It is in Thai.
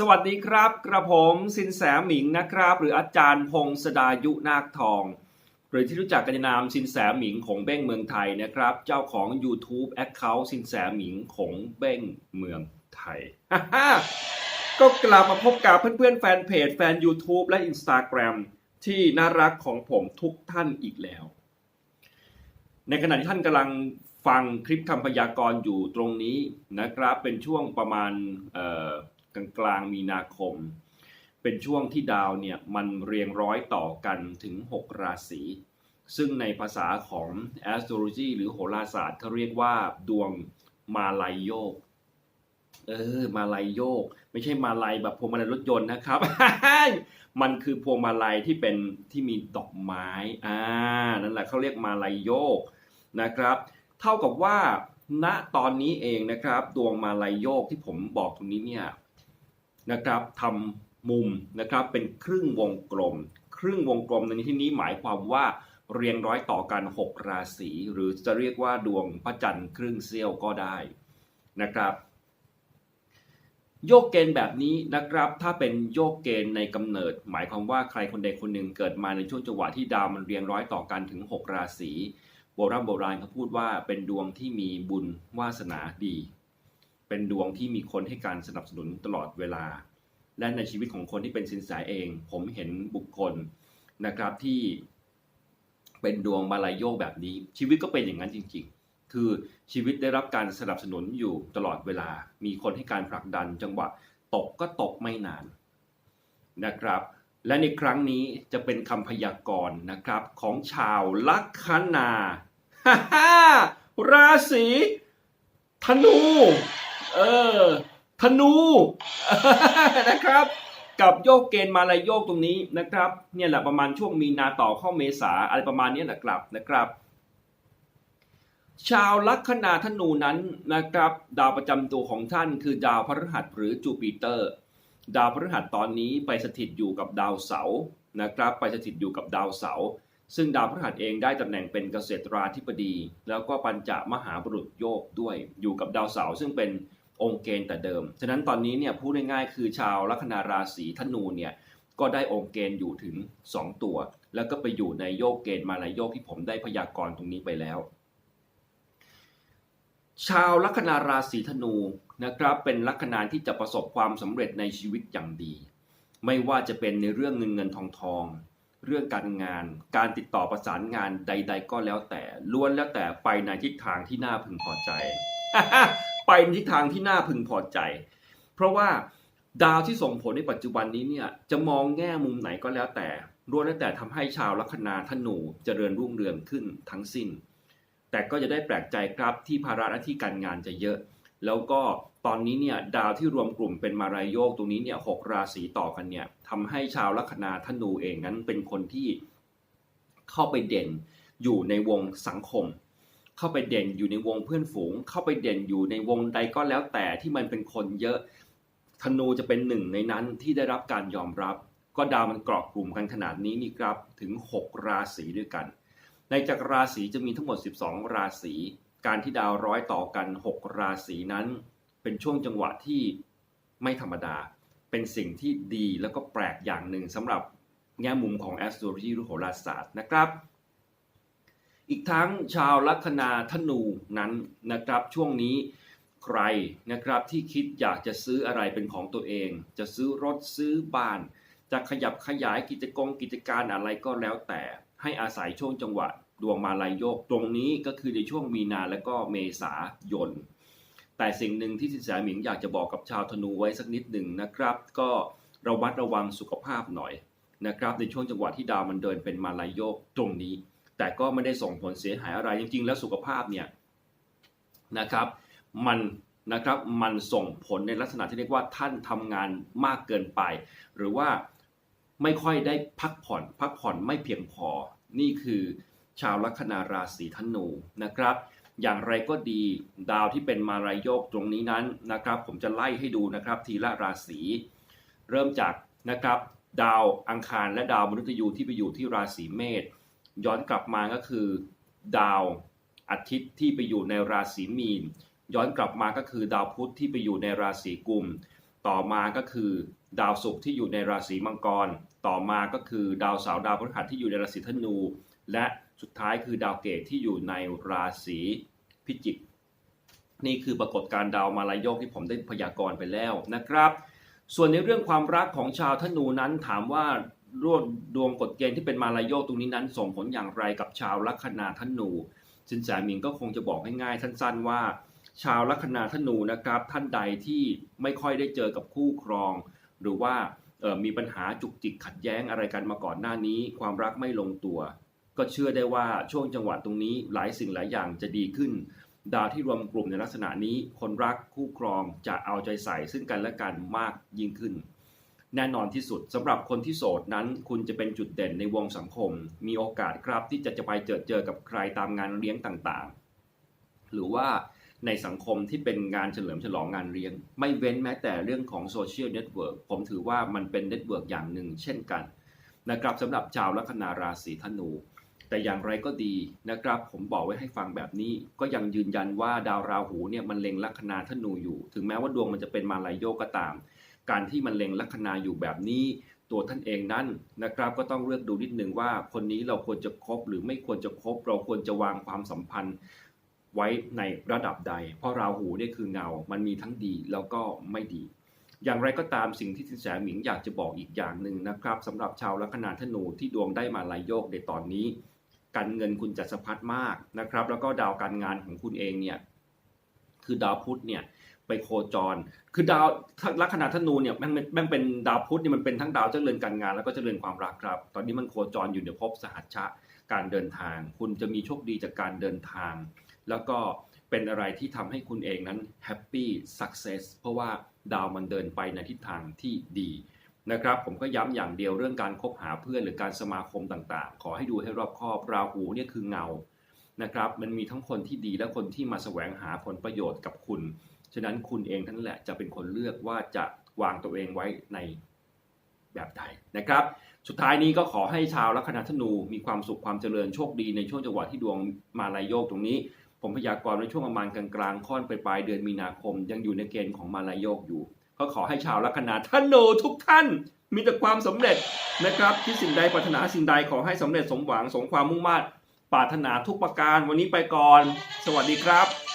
สวัสดีครับกระผมสินแสหมิงนะครับ หรืออาจารย์พงศดายุนาคทอง หรือที่รู้จักกันในนามสินแสหมิงของเบ้งเมืองไทยนะครับ เจ้าของ YouTube Account สินแสหมิงของเบ้งเมืองไทย ก็กลับมาพบกับเพื่อนๆแฟนเพจแฟน YouTube และ Instagram ที่น่ารักของผมทุกท่านอีกแล้ว ในขณะที่ท่านกำลังฟังคลิปคำพยากรณ์อยู่ตรงนี้นะครับ เป็นช่วงประมาณ กลางกลางๆมีนาคม เป็นช่วงที่ดาวเนี่ยมันเรียงร้อยต่อกันถึง 6 ราศี ซึ่งในภาษาของ astrology หรือโหราศาสตร์เขาเรียกว่าดวงมาลายโยก เออ มาลายโยก ไม่ใช่มาลายแบบพวงมาลัยรถยนต์นะครับ มันคือพวงมาลัยที่เป็นที่มีดอกไม้ อ่า นั่นแหละเขาเรียกมาลายโยกนะครับ เท่ากับว่าณตอนนี้เองนะครับ ดวงมาลายโยกที่ผมบอกตรงนี้เนี่ย นะครับทำมุมนะครับเป็นครึ่งวงกลม ครึ่งวงกลมในที่นี้หมายความว่าเรียงร้อยต่อกัน 6 ราศีหรือจะเรียกว่าดวงพระจันทร์ครึ่งเสี้ยวก็ได้นะครับ โยกเกณฑ์แบบนี้นะครับ ถ้าเป็นโยกเกณฑ์ในกำเนิด หมายความว่าใครคนใดคนหนึ่งเกิดมาในช่วงจังหวะที่ดาวมันเรียงร้อยต่อกันถึง 6 ราศีโบราณโบราณเขาพูดว่าเป็นดวงที่มีบุญวาสนาดี เป็นดวงที่มีคนให้การสนับสนุนตลอดเวลา และในชีวิตของคนที่เป็นสินแสเอง ผมเห็นบุคคลนะครับที่เป็นดวงมาลายโยกแบบนี้ ชีวิตก็เป็นอย่างนั้นจริง ๆ คือชีวิตได้รับการสนับสนุนอยู่ตลอดเวลา มีคนให้การผลักดันจังหวะตกก็ตกไม่นานนะครับ และในครั้งนี้จะเป็นคำพยากรณ์นะครับของชาวลัคนาราศี ธนู เออ ธนู นะครับ กับโยกเกณฑ์มาลายโยกตรงนี้นะครับ เนี่ยแหละประมาณช่วงมีนาต่อเข้าเมษาอะไรประมาณนี้ยนะครับนะครับชาวลัคนาธนูนั้นนะครับ ดาวประจำตัวของท่านคือดาวพฤหัสหรือจูปิเตอร์ ดาวพฤหัสตอนนี้ไปสถิตอยู่กับดาวเสาร์นะครับ ไปสถิตอยู่กับดาวเสาร์ ซึ่งดาวพฤหัสเองได้ตำแหน่งเป็นเกษตราธิบดี แล้วก็ปัญจมหาบุรุษโยกด้วยอยู่กับดาวเสาร์ซึ่งเป็นองค์เกณฑ์แต่เดิม ฉะนั้นตอนนี้เนี่ยพูดง่ายๆคือชาวลัคนาราศีธนูเนี่ยก็ได้องค์เกณฑ์อยู่ถึง 2 ตัว แล้วก็ไปอยู่ในโยกเกณฑ์มาลายโยกที่ผมได้พยากรณ์ตรงนี้ไปแล้ว ชาวลัคนาราศีธนูนะครับ เป็นลัคนาที่จะประสบความสำเร็จในชีวิตอย่างดี ไม่ว่าจะเป็นในเรื่องเงินเงินทองทอง เรื่องการงาน การติดต่อประสานงานใด ๆ ก็แล้วแต่ล้วนแล้วแต่ไปในทิศทางที่น่าพึงพอใจ ไปในทิศทางที่น่าพึงพอใจ เพราะว่าดาวที่ส่งผลในปัจจุบันนี้เนี่ยจะมองแง่มุมไหนก็แล้วแต่ล้วนแล้วแต่ทำให้ชาวลัคนาธนูเจริญรุ่งเรืองขึ้นทั้งสิ้น แต่ก็จะได้แปลกใจครับที่ภาระหน้าที่การงานจะเยอะ แล้วก็ตอนนี้เนี่ยดาวที่รวมกลุ่มเป็นมารายโยกตรงนี้เนี่ยหกราศีต่อกันเนี่ยทำให้ชาวลัคนาธนูเองนั้นเป็นคนที่เข้าไปเด่นอยู่ในวงสังคม เข้าไปเด่นอยู่ในวงเพื่อนฝูง เข้าไปเด่นอยู่ในวงใดก็แล้วแต่ที่มันเป็นคนเยอะธนูจะเป็นหนึ่งในนั้นที่ได้รับการยอมรับ ก็ดาวมันเกราะกลุ่มกันขนาดนี้นี่ครับถึง 6 ราศีด้วยกัน ในจักรราศีจะมีทั้งหมด 12 ราศี การที่ดาวร้อยต่อกัน 6 ราศีนั้น เป็นช่วงจังหวะที่ไม่ธรรมดา เป็นสิ่งที่ดีแล้วก็แปลกอย่างหนึ่งสำหรับแง่มุมของ astrology หรือโหราศาสตร์นะครับ อีกทั้งชาวลัคนาธนูนั้นนะครับ ช่วงนี้ใครนะครับที่คิดอยากจะซื้ออะไรเป็นของตัวเอง จะซื้อรถซื้อบ้าน จะขยับขยายกิจกรรมกิจการอะไรก็แล้วแต่ ให้อาศัยช่วงจังหวะ ดวงมาลายโยกตรงนี้ก็คือในช่วงมีนาและก็เมษายน แต่สิ่งหนึ่งที่สินแสหมิงอยากจะบอกกับชาวธนูไว้สักนิดหนึ่งนะครับ ก็ระวัดระวังสุขภาพหน่อยนะครับ ในช่วงจังหวะที่ดาวมันเดินเป็นมาลายโยกตรงนี้ แต่ก็ไม่ได้ส่งผลเสียหายอะไรจริง ๆ แล้วสุขภาพเนี่ยนะครับมันนะครับมันส่งผลในลักษณะที่เรียกว่าท่านทำงานมากเกินไป หรือว่าไม่ค่อยได้พักผ่อน พักผ่อนไม่เพียงพอนี่คือ ชาวลัคนาราศีธนูนะครับ อย่างไรก็ดีดาวที่เป็นมารายโยกตรงนี้นั้นนะครับ ผมจะไล่ให้ดูนะครับทีละราศีเริ่มจากนะครับดาวอังคารและดาวมฤตยูที่ไปอยู่ที่ราศีเมษย้อนกลับมาก็คือ ดาวอาทิตย์ที่ไปอยู่ในราศีมีน ย้อนกลับมาก็คือดาวพุธที่ไปอยู่ในราศีกุม ต่อมาก็คือ ดาวศุกร์ที่อยู่ในราศีมังกร ต่อมาก็คือ ดาวเสาร์ดาวพฤหัสที่อยู่ในราศีธนู และสุดท้ายคือดาวเกตที่อยู่ในราศีพิจิก นี่คือปรากฏการณ์ดาวมาลายโยกที่ผมได้พยากรณ์ไปแล้วนะครับ ส่วนในเรื่องความรักของชาวธนูนั้นถามว่ารวดดวงกฎเกณฑ์ที่เป็นมาลายโยกตรงนี้นั้นส่งผลอย่างไรกับชาวลัคนาธนูสินแสมิงก็คงจะบอกง่ายๆสั้น ๆ ว่า ชาวลัคนาธนูนะครับ ท่านใดที่ไม่ค่อยได้เจอกับคู่ครอง หรือว่ามีปัญหาจุกจิกขัดแย้งอะไรกันมาก่อนหน้านี้ ความรักไม่ลงตัว ก็เชื่อได้ว่าช่วงจังหวะตรงนี้หลายสิ่งหลายอย่างจะดีขึ้น ดาวที่รวมกลุ่มในลักษณะนี้คนรักคู่ครองจะเอาใจใส่ซึ่งกันและกันมากยิ่งขึ้น แน่นอนที่สุดสำหรับคนที่โสดนั้น คุณจะเป็นจุดเด่นในวงสังคม มีโอกาสครับที่จะจะไปเจอเจอกับใครตามงานเลี้ยงต่างๆ หรือว่าในสังคมที่เป็นงานเฉลิมฉลองงานเลี้ยง ไม่เว้นแม้แต่เรื่องของโซเชียลเน็ตเวิร์กผมถือว่ามันเป็นเน็ตเวิร์กอย่างหนึ่งเช่นกันนะครับสำหรับชาวลัคนาราศีธนู แต่อย่างไรก็ดีนะครับ ผมบอกไว้ให้ฟังแบบนี้ ก็ยังยืนยันว่าดาวราหูเนี่ยมันเล็งลัคนาธนูอยู่ ถึงแม้ว่าดวงมันจะเป็นมาลายโยกก็ตาม การที่มันเล็งลัคนาอยู่แบบนี้ ตัวท่านเองนั้นนะครับ ก็ต้องเลือกดูนิดนึงว่าคนนี้เราควรจะคบหรือไม่ควรจะคบ เราควรจะวางความสัมพันธ์ ไว้ในระดับใด เพราะราหูเนี่ยคือเงา มันมีทั้งดีแล้วก็ไม่ดีอย่างไรก็ตามสิ่งที่สินแสหมิงอยากจะบอกอีกอย่างหนึ่งนะครับสำหรับชาวลัคนาธนูที่ดวงได้มาลายโยกในตอนนี้ การเงินคุณจะสะพัดมากนะครับ แล้วก็ดาวการงานของคุณเองเนี่ยคือดาวพุธเนี่ยไปโคจร คือดาวลัคนาธนูเนี่ยแม่งเป็นแม่งเป็นดาวพุธเนี่ยมันเป็นทั้งดาวเจริญการงานแล้วก็เจริญความรักครับ ตอนนี้มันโคจรอยู่ในภพสหัชชะการเดินทาง คุณจะมีโชคดีจากการเดินทาง แล้วก็เป็นอะไรที่ทำให้คุณเองนั้นแฮปปี้สักเซสเพราะว่าดาวมันเดินไปในทิศทางที่ดี นะครับ ผมก็ย้ำอย่างเดียวเรื่องการคบหาเพื่อนหรือการสมาคมต่างๆ ขอให้ดูให้รอบคอบราหูเนี่ยคือเงานะครับมันมีทั้งคนที่ดีและคนที่มาแสวงหาผลประโยชน์กับคุณ ฉะนั้นคุณเองทั้นแหละจะเป็นคนเลือกว่าจะวางตัวเองไว้ในแบบใดนะครับ สุดท้ายนี้ก็ขอให้ชาวลัคนาธนูมีความสุขความเจริญโชคดีในช่วงจังหวะที่ดวงมาลายโยกตรงนี้ ผมพยากรณ์ในช่วงประมาณกลางๆค่อนไปปลายเดือนมีนาคม ยังอยู่ในเกณฑ์ของมาลายโยกอยู่ ก็ขอให้ชาวลัคนาท่านโนทุกท่านมีแต่ความสำเร็จนะครับที่สิ่งใดปรารถนาสิ่งใดขอให้สำเร็จสมหวังสมความมุ่งมั่นปรารถนาทุกประการวันนี้ไปก่อน สวัสดีครับ